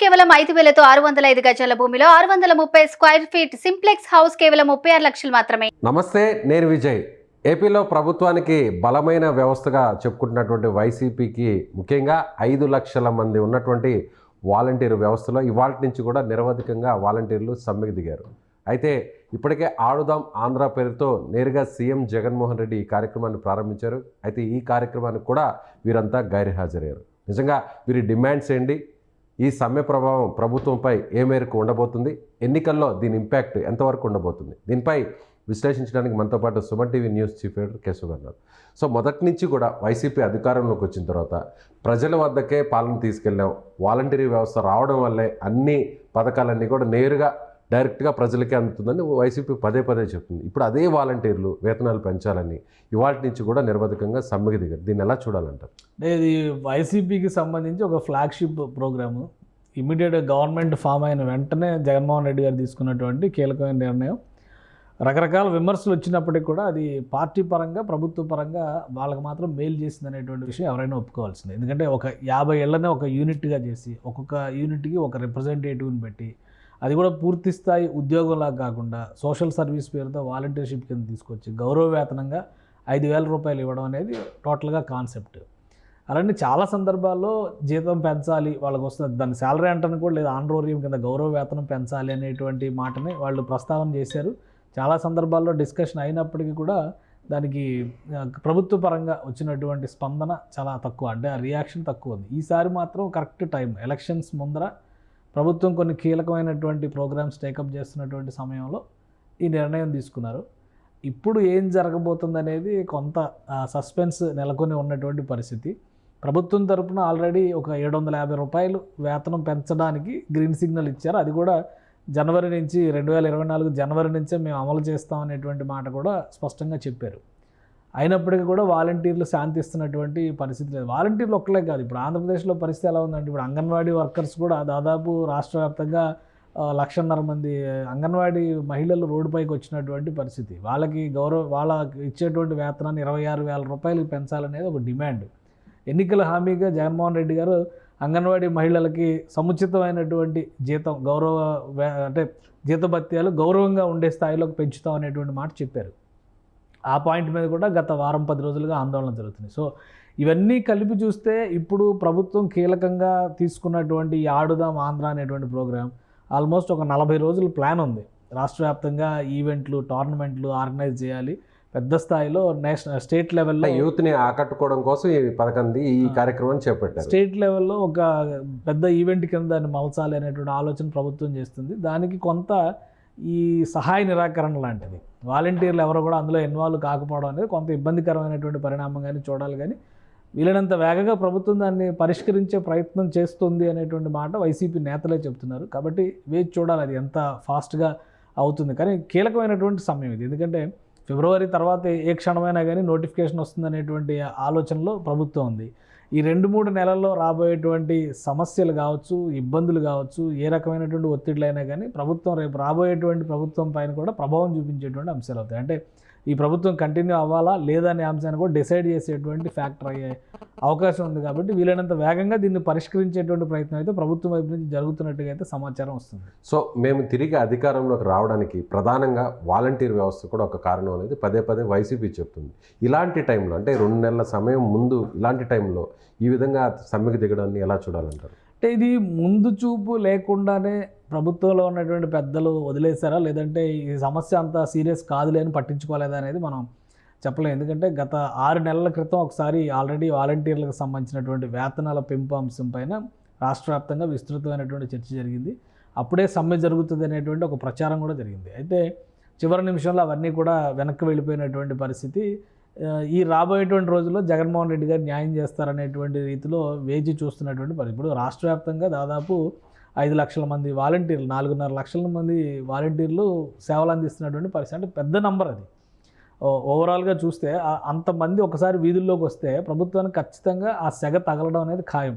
కేవలం ఐదు వేలతో ఆరు వందల ఐదు గజాల భూమిలో ఆరు వందల ముప్పై స్క్వేర్ ఫీట్ సింప్లెక్స్ హౌస్ కేవలం ముప్పై ఆరు లక్షలు మాత్రమే. నమస్తే నేను విజయ్. ఏపీలో ప్రభుత్వానికి బలమైన వ్యవస్థగా చెప్పుకుంటున్నటువంటి వైసీపీకి ముఖ్యంగా ఐదు లక్షల మంది ఉన్నటువంటి వాలంటీర్ వ్యవస్థలో ఇవాళ నుంచి కూడా నిరవధికంగా వాలంటీర్లు సమ్మెకు దిగారు. అయితే ఇప్పటికే ఆడుదాం ఆంధ్ర పేరుతో నేరుగా సీఎం జగన్మోహన్ రెడ్డి ఈ కార్యక్రమాన్ని ప్రారంభించారు. అయితే ఈ కార్యక్రమానికి కూడా వీరంతా గైర్హాజరయ్యారు. నిజంగా వీరి డిమాండ్స్ ఏంటి? ఈ సమ్మె ప్రభావం ప్రభుత్వంపై ఏ మేరకు ఉండబోతుంది? ఎన్నికల్లో దీని ఇంపాక్ట్ ఎంతవరకు ఉండబోతుంది? దీనిపై విశ్లేషించడానికి మనతో పాటు Suman TV news chief editor Keshav గారు సో మొదటి నుంచి కూడా వైసీపీ అధికారంలోకి వచ్చిన తర్వాత ప్రజల వద్దకే పాలన తీసుకెళ్ళాం. వాలంటీరీ వ్యవస్థ రావడం వల్లే అన్ని పథకాలన్నీ కూడా నేరుగా డైరెక్ట్గా ప్రజలకే అందుతుందని వైసీపీ పదే పదే చెప్తుంది. ఇప్పుడు అదే వాలంటీర్లు వేతనాలు పెంచాలని ఇవాటి నుంచి కూడా నిర్వధికంగా సమ్మెకి దిగారు. దీన్ని ఎలా చూడాలంటారు? ఇది వైసీపీకి సంబంధించి ఒక flagship program immediate government form అయిన వెంటనే జగన్మోహన్ రెడ్డి గారు తీసుకున్నటువంటి కీలకమైన నిర్ణయం. రకరకాల విమర్శలు వచ్చినప్పటికీ కూడా అది పార్టీ పరంగా ప్రభుత్వ పరంగా వాళ్ళకి మాత్రం మేలు చేసింది అనేటువంటి విషయం ఎవరైనా ఒప్పుకోవాల్సిందే. ఎందుకంటే ఒక యాభై ఏళ్ళనే ఒక యూనిట్గా చేసి ఒక్కొక్క యూనిట్కి ఒక రిప్రజెంటేటివ్ని పెట్టి అది కూడా పూర్తి స్థాయి ఉద్యోగంలా కాకుండా సోషల్ సర్వీస్ పేరుతో వాలంటీర్షిప్ కింద తీసుకొచ్చి గౌరవ వేతనంగా ఐదు వేల రూపాయలు ఇవ్వడం అనేది టోటల్గా కాన్సెప్ట్. అలాంటి చాలా సందర్భాల్లో జీతం పెంచాలి వాళ్ళకి వస్తుంది. దాని శాలరీ అంటాను కూడా లేదా. ఆండ్రోరియం కింద గౌరవ వేతనం పెంచాలి అనేటువంటి మాటని వాళ్ళు ప్రస్తావన చేశారు. చాలా సందర్భాల్లో డిస్కషన్ అయినప్పటికీ కూడా దానికి ప్రభుత్వ పరంగా వచ్చినటువంటి స్పందన చాలా తక్కువ. అంటే ఆ రియాక్షన్ తక్కువ ఉంది. ఈసారి మాత్రం కరెక్ట్ టైం. ఎలక్షన్స్ ముందర ప్రభుత్వం కొన్ని కీలకమైనటువంటి ప్రోగ్రామ్స్ టేకప్ చేస్తున్నటువంటి సమయంలో ఈ నిర్ణయం తీసుకున్నారు. ఇప్పుడు ఏం జరగబోతుంది అనేది కొంత సస్పెన్స్ నెలకొని ఉన్నటువంటి పరిస్థితి. ప్రభుత్వం తరపున ఆల్రెడీ ఒక ఏడు వందల యాభై రూపాయలు వేతనం పెంచడానికి గ్రీన్ సిగ్నల్ ఇచ్చారు. అది కూడా జనవరి నుంచి రెండు వేల ఇరవై నాలుగు జనవరి నుంచే మేము అమలు చేస్తాం అనేటువంటి మాట కూడా స్పష్టంగా చెప్పారు. అయినప్పటికీ కూడా వాలంటీర్లు శాంతిస్తున్నటువంటి పరిస్థితి లేదు. వాలంటీర్లు ఒక్కలే కాదు. ఇప్పుడు ఆంధ్రప్రదేశ్లో పరిస్థితి ఎలా ఉందంటే ఇప్పుడు అంగన్వాడీ వర్కర్స్ కూడా దాదాపు రాష్ట్ర వ్యాప్తంగా లక్షన్నర మంది అంగన్వాడీ మహిళలు రోడ్డుపైకి వచ్చినటువంటి పరిస్థితి. వాళ్ళకి గౌరవ వాళ్ళకి ఇచ్చేటువంటి వేతనాన్ని ఇరవై ఆరు వేల రూపాయలు పెంచాలనేది ఒక డిమాండ్. ఎన్నికల హామీగా జగన్మోహన్ రెడ్డి గారు అంగన్వాడీ మహిళలకి సముచితమైనటువంటి జీతం గౌరవ అంటే జీతభత్యాలు గౌరవంగా ఉండే స్థాయిలోకి పెంచుతాం అనేటువంటి మాట చెప్పారు. ఆ పాయింట్ మీద కూడా గత వారం పది రోజులుగా ఆందోళన జరుగుతుంది. సో ఇవన్నీ కలిపి చూస్తే ఇప్పుడు ప్రభుత్వం కీలకంగా తీసుకున్నటువంటి ఆడుదాం ఆంధ్ర అనేటువంటి ప్రోగ్రాం ఆల్మోస్ట్ ఒక నలభై రోజుల ప్లాన్ ఉంది. రాష్ట్ర వ్యాప్తంగా ఈవెంట్లు టోర్నమెంట్లు ఆర్గనైజ్ చేయాలి. పెద్ద స్థాయిలో నేషనల్ స్టేట్ లెవెల్లో యూత్ని ఆకట్టుకోవడం కోసం ఈ పథకంది ఈ కార్యక్రమాన్ని చేపట్టారు. స్టేట్ లెవెల్లో ఒక పెద్ద ఈవెంట్ కింద దాన్ని మలచాలి అనేటువంటి ఆలోచన ప్రభుత్వం చేస్తుంది. దానికి కొంత ఈ సహాయ నిరాకరణ లాంటిది. వాలంటీర్లు ఎవరు కూడా అందులో ఇన్వాల్వ్ కాకపోవడం అనేది కొంత ఇబ్బందికరమైనటువంటి పరిణామంగానే చూడాలి కానీ వీలైనంత వేగంగా ప్రభుత్వం దాన్ని పరిష్కరించే ప్రయత్నం చేస్తుంది అనేటువంటి మాట వైసీపీ నేతలే చెప్తున్నారు కాబట్టి వేచి చూడాలి అది ఎంత ఫాస్ట్గా అవుతుంది. కానీ కీలకమైనటువంటి సమయం ఇది. ఎందుకంటే ఫిబ్రవరి తర్వాత ఏ క్షణమైనా కానీ నోటిఫికేషన్ వస్తుందనేటువంటి ఆలోచనలో ప్రభుత్వం ఉంది. ఈ రెండు మూడు నెలల్లో రాబోయేటువంటి సమస్యలు కావచ్చు ఇబ్బందులు కావచ్చు ఏ రకమైనటువంటి ఒత్తిడిలైనా కానీ ప్రభుత్వం రేపు రాబోయేటువంటి ప్రభుత్వం పైన కూడా ప్రభావం చూపించేటువంటి అంశాలు అవుతాయి. అంటే ఈ ప్రభుత్వం కంటిన్యూ అవ్వాలా లేదా అనే అంశాన్ని కూడా డిసైడ్ చేసేటువంటి ఫ్యాక్టర్ అయ్యే అవకాశం ఉంది కాబట్టి వీలైనంత వేగంగా దీన్ని పరిష్కరించేటువంటి ప్రయత్నం అయితే ప్రభుత్వం వైపు నుంచి జరుగుతున్నట్టుగా అయితే సమాచారం వస్తుంది. సో మేము తిరిగి అధికారంలోకి రావడానికి ప్రధానంగా వాలంటీర్ వ్యవస్థ కూడా ఒక కారణం అనేది పదే పదే వైసీపీ చెప్తుంది. ఇలాంటి టైంలో అంటే రెండు నెలల సమయం ముందు ఇలాంటి టైంలో ఈ విధంగా సమ్మెకు దిగడాన్ని ఎలా చూడాలంటారు? అంటే ఇది ముందు చూపు లేకుండానే ప్రభుత్వంలో ఉన్నటువంటి పెద్దలు వదిలేశారా? లేదంటే ఈ సమస్య అంత సీరియస్ కాదులే అని పట్టించుకోలేదా అనేది మనం చెప్పలేము ఎందుకంటే గత ఆరు నెలల క్రితం ఒకసారి ఆల్రెడీ వాలంటీర్లకు సంబంధించినటువంటి వేతనాల పెంపు అంశం పైన రాష్ట్ర వ్యాప్తంగా విస్తృతమైనటువంటి చర్చ జరిగింది. అప్పుడే సమ్మె జరుగుతుంది అనేటువంటి ఒక ప్రచారం కూడా జరిగింది. అయితే చివరి నిమిషంలో అవన్నీ కూడా వెనక్కి వెళ్ళిపోయినటువంటి పరిస్థితి ఈ రాబోయేటువంటి రోజుల్లో జగన్మోహన్ రెడ్డి గారు న్యాయం చేస్తారనేటువంటి రీతిలో వేచి చూస్తున్నటువంటి పరిస్థితి. ఇప్పుడు రాష్ట్ర వ్యాప్తంగా దాదాపు ఐదు లక్షల మంది వాలంటీర్లు నాలుగున్నర లక్షల మంది వాలంటీర్లు సేవలు అందిస్తున్నటువంటి పరిస్థితి. అంటే పెద్ద నంబర్ అది. ఓవరాల్గా చూస్తే అంతమంది ఒకసారి వీధుల్లోకి వస్తే ప్రభుత్వానికి ఖచ్చితంగా ఆ సెగ తగలడం అనేది ఖాయం.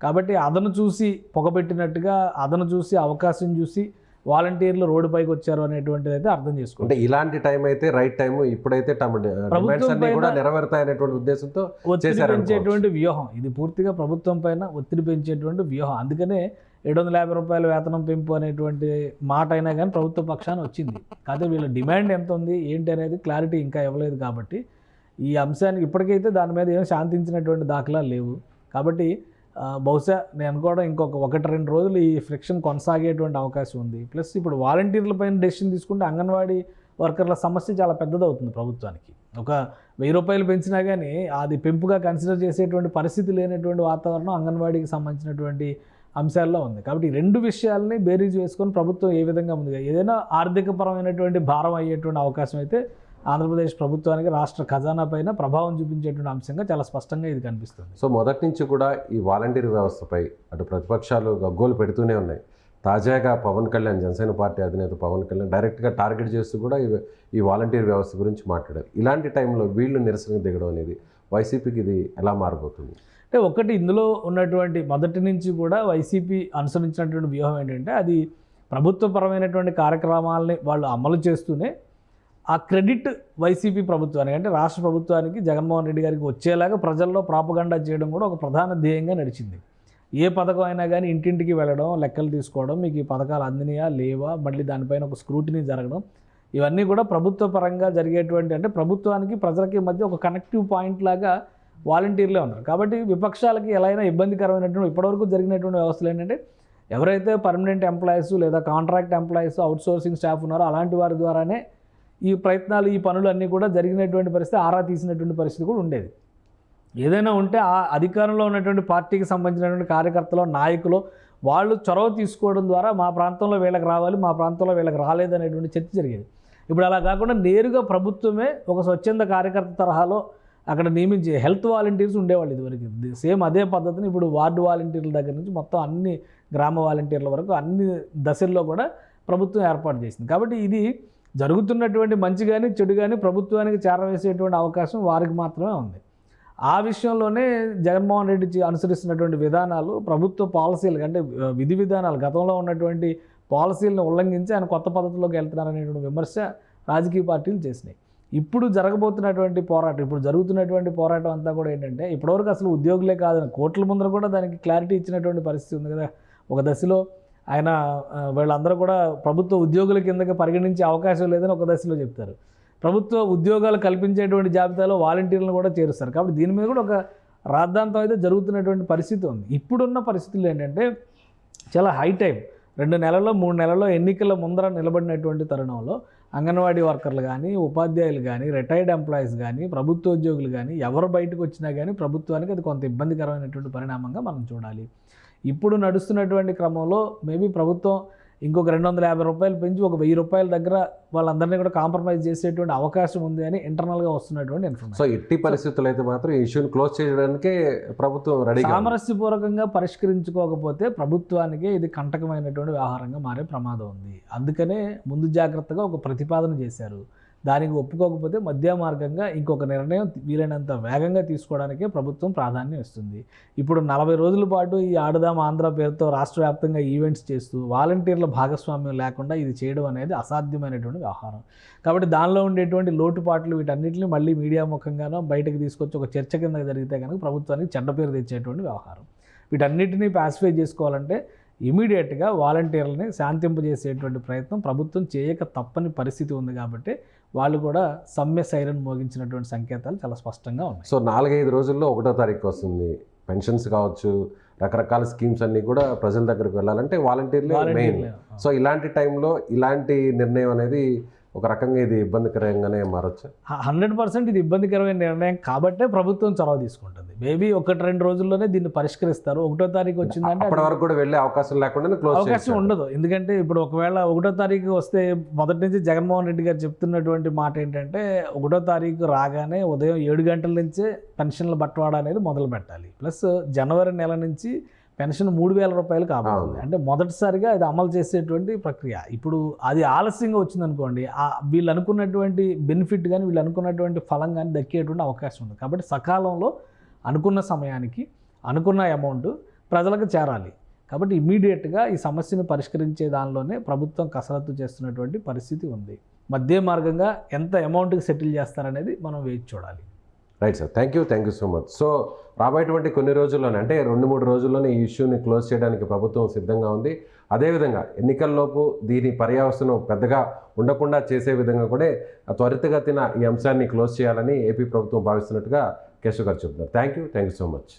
కాబట్టి అదను చూసి పొగబెట్టినట్టుగా అదను చూసి అవకాశం చూసి వాలంటీర్లు రోడ్డుపైకి వచ్చారు అనేటువంటిది అయితే అర్థం చేసుకోండి అంటే ఇలాంటి టైం అయితే రైట్ టైం ఇప్పుడైతే అన్ని కూడా నెరవేరుతాయనేటువంటి ఉద్దేశంతో ఒత్తిడి. పెంచేటువంటి వ్యూహం. ఇది పూర్తిగా ప్రభుత్వం పైన ఒత్తిడి పెంచేటువంటి వ్యూహం. అందుకనే ఏడు వందల యాభై రూపాయల వేతనం పెంపు అనేటువంటి మాట అయినా కానీ ప్రభుత్వ పక్షాన వచ్చింది. కాకపోతే వీళ్ళ డిమాండ్ ఎంత ఉంది ఏంటి అనేది క్లారిటీ ఇంకా ఇవ్వలేదు కాబట్టి ఈ అంశానికి ఇప్పటికైతే దాని మీద ఏం శాంతించినటువంటి దాఖలాలు లేవు. కాబట్టి బహుశా నేను అనుకోవడం ఇంకొక ఒకటి రెండు రోజులు ఈ ఫ్రిక్షన్ కొనసాగేటువంటి అవకాశం ఉంది. ప్లస్ ఇప్పుడు వాలంటీర్ల పైన డెసిషన్ తీసుకుంటే అంగన్వాడీ వర్కర్ల సమస్య చాలా పెద్దదవుతుంది ప్రభుత్వానికి. ఒక వెయ్యి రూపాయలు పెంచినా కానీ అది పెంపుగా కన్సిడర్ చేసేటువంటి పరిస్థితి లేనటువంటి వాతావరణం అంగన్వాడీకి సంబంధించినటువంటి అంశాల్లో ఉంది. కాబట్టి రెండు విషయాల్ని బేరీజ్ వేసుకొని ప్రభుత్వం ఏ విధంగా ఉంది ఏదైనా ఆర్థికపరమైనటువంటి భారం అయ్యేటువంటి అవకాశం అయితే ఆంధ్రప్రదేశ్ ప్రభుత్వానికి రాష్ట్ర ఖజానా పైన ప్రభావం చూపించేటువంటి అంశంగా చాలా స్పష్టంగా ఇది కనిపిస్తుంది. సో మొదటి నుంచి కూడా ఈ వాలంటీర్ వ్యవస్థపై అటు ప్రతిపక్షాలు గగ్గోలు పెడుతూనే ఉన్నాయి. తాజాగా పవన్ కళ్యాణ్ జనసేన పార్టీ అధినేత పవన్ కళ్యాణ్ డైరెక్ట్గా టార్గెట్ చేస్తూ కూడా ఈ- వాలంటీర్ వ్యవస్థ గురించి మాట్లాడారు. ఇలాంటి టైంలో వీళ్ళు నిరసనకు దిగడం అనేది వైసీపీకి ఇది ఎలా మారబోతుంది? అంటే ఒకటి ఇందులో ఉన్నటువంటి మొదటి నుంచి కూడా వైసీపీ అనుసరించినటువంటి వ్యూహం ఏంటంటే అది ప్రభుత్వపరమైనటువంటి కార్యక్రమాలని వాళ్ళు అమలు చేస్తూనే ఆ క్రెడిట్ వైసీపీ ప్రభుత్వానికి అంటే రాష్ట్ర ప్రభుత్వానికి జగన్మోహన్ రెడ్డి గారికి వచ్చేలాగా ప్రజల్లో ప్రాపగండా చేయడం కూడా ఒక ప్రధాన ధ్యేయంగా నడిచింది. ఏ పథకం అయినా కానీ ఇంటింటికి వెళ్ళడం లెక్కలు తీసుకోవడం మీకు ఈ పథకాలు అందినయా లేవా మళ్ళీ దానిపైన ఒక స్క్రూటినీ జరగడం ఇవన్నీ కూడా ప్రభుత్వ పరంగా జరిగేటువంటి అంటే ప్రభుత్వానికి ప్రజలకి మధ్య ఒక కనెక్టివ్ పాయింట్ లాగా వాలంటీర్లే ఉన్నారు. కాబట్టి విపక్షాలకి ఎలా అయినా ఇబ్బందికరమైనటువంటి ఇప్పటివరకు జరిగినటువంటి వ్యవస్థలు ఏంటంటే ఎవరైతే పర్మనెంట్ ఎంప్లాయీస్ లేదా contract employees outsourcing staff ఉన్నారో అలాంటి వారి ద్వారానే ఈ ప్రయత్నాలు ఈ పనులు అన్నీ కూడా జరిగినటువంటి పరిస్థితి ఆరా తీసినటువంటి పరిస్థితి కూడా ఉండేది. ఏదైనా ఉంటే ఆ అధికారంలో ఉన్నటువంటి పార్టీకి సంబంధించినటువంటి కార్యకర్తలు నాయకులు వాళ్ళు చొరవ తీసుకోవడం ద్వారా మా ప్రాంతంలో వీళ్ళకి రావాలి మా ప్రాంతంలో వీళ్ళకి రాలేదనేటువంటి చర్చ జరిగేది. ఇప్పుడు అలా కాకుండా నేరుగా ప్రభుత్వమే ఒక స్వచ్ఛంద కార్యకర్త తరహాలో అక్కడ నియమించి హెల్త్ వాలంటీర్స్ ఉండేవాళ్ళు ఇదివరకు. సేమ్ అదే పద్ధతిని ఇప్పుడు వార్డు వాలంటీర్ల దగ్గర నుంచి మొత్తం అన్ని గ్రామ వాలంటీర్ల వరకు అన్ని దశల్లో కూడా ప్రభుత్వం ఏర్పాటు చేసింది. కాబట్టి ఇది జరుగుతున్నటువంటి మంచి కానీ చెడు కానీ ప్రభుత్వానికి చేరవేసేటువంటి అవకాశం వారికి మాత్రమే ఉంది. ఆ విషయంలోనే జగన్మోహన్ రెడ్డి అనుసరిస్తున్నటువంటి విధానాలు ప్రభుత్వ పాలసీలు అంటే విధి విధానాలు గతంలో ఉన్నటువంటి పాలసీలను ఉల్లంఘించి ఆయన కొత్త పద్ధతిలోకి వెళ్తున్నారనేటువంటి విమర్శ రాజకీయ పార్టీలు చేసినాయి. ఇప్పుడు జరగబోతున్నటువంటి పోరాటం ఇప్పుడు జరుగుతున్నటువంటి పోరాటం అంతా కూడా ఏంటంటే ఇప్పటివరకు అసలు ఉద్యోగులే కాదని కోట్ల ముందర కూడా దానికి క్లారిటీ ఇచ్చినటువంటి పరిస్థితి ఉంది కదా. ఒక దశలో ఆయన వీళ్ళందరూ కూడా ప్రభుత్వ ఉద్యోగుల కిందకి పరిగణించే అవకాశం లేదని ఒక దశలో చెప్తారు. ప్రభుత్వ ఉద్యోగాలు కల్పించేటువంటి జాబితాలో వాలంటీర్లను కూడా చేరుస్తారు. కాబట్టి దీని మీద కూడా ఒక రాద్ధాంతం అయితే జరుగుతున్నటువంటి పరిస్థితి ఉంది. ఇప్పుడున్న పరిస్థితులు ఏంటంటే చాలా హై టైం రెండు నెలల్లో మూడు నెలల్లో ఎన్నికల ముందర నిలబడినటువంటి తరుణంలో అంగన్వాడీ వర్కర్లు కానీ ఉపాధ్యాయులు కానీ రిటైర్డ్ ఎంప్లాయీస్ కానీ ప్రభుత్వ ఉద్యోగులు కానీ ఎవరు బయటకు వచ్చినా కానీ ప్రభుత్వానికి అది కొంత ఇబ్బందికరమైనటువంటి పరిణామంగా మనం చూడాలి. ఇప్పుడు నడుస్తున్నటువంటి క్రమంలో మేబీ ప్రభుత్వం ఇంకొక రెండు వందల యాభై రూపాయలు పెంచి ఒక వెయ్యి రూపాయల దగ్గర వాళ్ళందరినీ కూడా కాంప్రమైజ్ చేసేటువంటి అవకాశం ఉంది అని ఇంటర్నల్గా వస్తున్నటువంటి ఇన్ఫర్మేషన్ సో ఎట్టి పరిస్థితులు అయితే మాత్రం ఇష్యూని క్లోజ్ చేయడానికే ప్రభుత్వం ఉంది. సామరస్యపూర్వకంగా పరిష్కరించుకోకపోతే ప్రభుత్వానికి ఇది కంటకమైనటువంటి వ్యవహారంగా మారే ప్రమాదం ఉంది. అందుకనే ముందు జాగ్రత్తగా ఒక ప్రతిపాదన చేశారు. దానికి ఒప్పుకోకపోతే మధ్య మార్గంగా ఇంకొక నిర్ణయం వీలైనంత వేగంగా తీసుకోవడానికే ప్రభుత్వం ప్రాధాన్యం ఇస్తుంది. ఇప్పుడు నలభై రోజుల పాటు ఈ ఆడుదాం ఆంధ్ర పేరుతో రాష్ట్ర వ్యాప్తంగా ఈవెంట్స్ చేస్తూ వాలంటీర్ల భాగస్వామ్యం లేకుండా ఇది చేయడం అనేది అసాధ్యమైనటువంటి వ్యవహారం. కాబట్టి దానిలో ఉండేటువంటి లోటుపాట్లు వీటన్నిటిని మళ్ళీ మీడియా ముఖంగానో బయటకు తీసుకొచ్చి ఒక చర్చ కింద జరిగితే కనుక ప్రభుత్వానికి చెడ్డ పేరు తెచ్చేటువంటి వ్యవహారం. వీటన్నిటినీ పాసిఫై చేసుకోవాలంటే ఇమీడియట్గా వాలంటీర్లని శాంతింపజేసేటువంటి ప్రయత్నం ప్రభుత్వం చేయక తప్పని పరిస్థితి ఉంది కాబట్టి వాళ్ళు కూడా సమ్మె సైరన్ మోగించినటువంటి సంకేతాలు చాలా స్పష్టంగా ఉన్నాయి. సో నాలుగైదు రోజుల్లో ఒకటో తారీఖు వస్తుంది. పెన్షన్స్ కావచ్చు రకరకాల స్కీమ్స్ అన్నీ కూడా ప్రజల దగ్గరకు వెళ్ళాలంటే వాలంటీర్లే మెయిన్. సో ఇలాంటి టైంలో ఇలాంటి నిర్ణయం అనేది ఒక రకంగా ఇది ఇబ్బందికరంగానే మారచ్చు. హండ్రెడ్ పర్సెంట్ ఇది ఇబ్బందికరమైన నిర్ణయం కాబట్టే ప్రభుత్వం చొరవ తీసుకుంటుంది. మేబీ ఒకటి రెండు రోజుల్లోనే దీన్ని పరిష్కరిస్తారు. ఒకటో తారీఖు వచ్చిందంటే అప్పటి వరకు కూడా వెళ్ళే అవకాశం లేకుండా క్లోజ్ అవకాశం ఉండదు. ఎందుకంటే ఇప్పుడు ఒకవేళ ఒకటో తారీఖు వస్తే మొదటి నుంచి జగన్మోహన్ రెడ్డి గారు చెప్తున్నటువంటి మాట ఏంటంటే ఒకటో తారీఖు రాగానే ఉదయం ఏడు గంటల నుంచే పెన్షన్ల బట్వాడా అనేది మొదలు పెట్టాలి ప్లస్ జనవరి నెల నుంచి పెన్షన్ మూడు వేల రూపాయలు కాబోతుంది. అంటే మొదటిసారిగా ఇది అమలు చేసేటువంటి ప్రక్రియ. ఇప్పుడు అది ఆలస్యంగా వచ్చిందనుకోండి ఆ వీళ్ళు అనుకున్నటువంటి బెనిఫిట్ కానీ వీళ్ళు అనుకున్నటువంటి ఫలం కానీ దక్కేటువంటి అవకాశం ఉంది. కాబట్టి సకాలంలో అనుకున్న సమయానికి అనుకున్న అమౌంట్ ప్రజలకు చేరాలి. కాబట్టి ఇమీడియట్గా ఈ సమస్యను పరిష్కరించే దానిలోనే ప్రభుత్వం కసరత్తు చేస్తున్నటువంటి పరిస్థితి ఉంది. మధ్య మార్గంగా ఎంత అమౌంట్కి సెటిల్ చేస్తారనేది మనం వేచి చూడాలి. Right sir thank you thank you so much so రాబోయేటువంటి కొన్ని రోజుల్లోనే అంటే రెండు మూడు రోజుల్లోనే ఈ ఇష్యూని క్లోజ్ చేయడానికి ప్రభుత్వం సిద్ధంగా ఉంది. అదేవిధంగా ఎన్నికల్లోపు దీని పర్యావసనం పెద్దగా ఉండకుండా చేసే విధంగా కూడా త్వరితగతిన ఈ అంశాన్ని క్లోజ్ చేయాలని ఏపీ ప్రభుత్వం భావిస్తున్నట్టుగా కేశవ్ గారు చెబుతున్నారు. Thank you thank you so much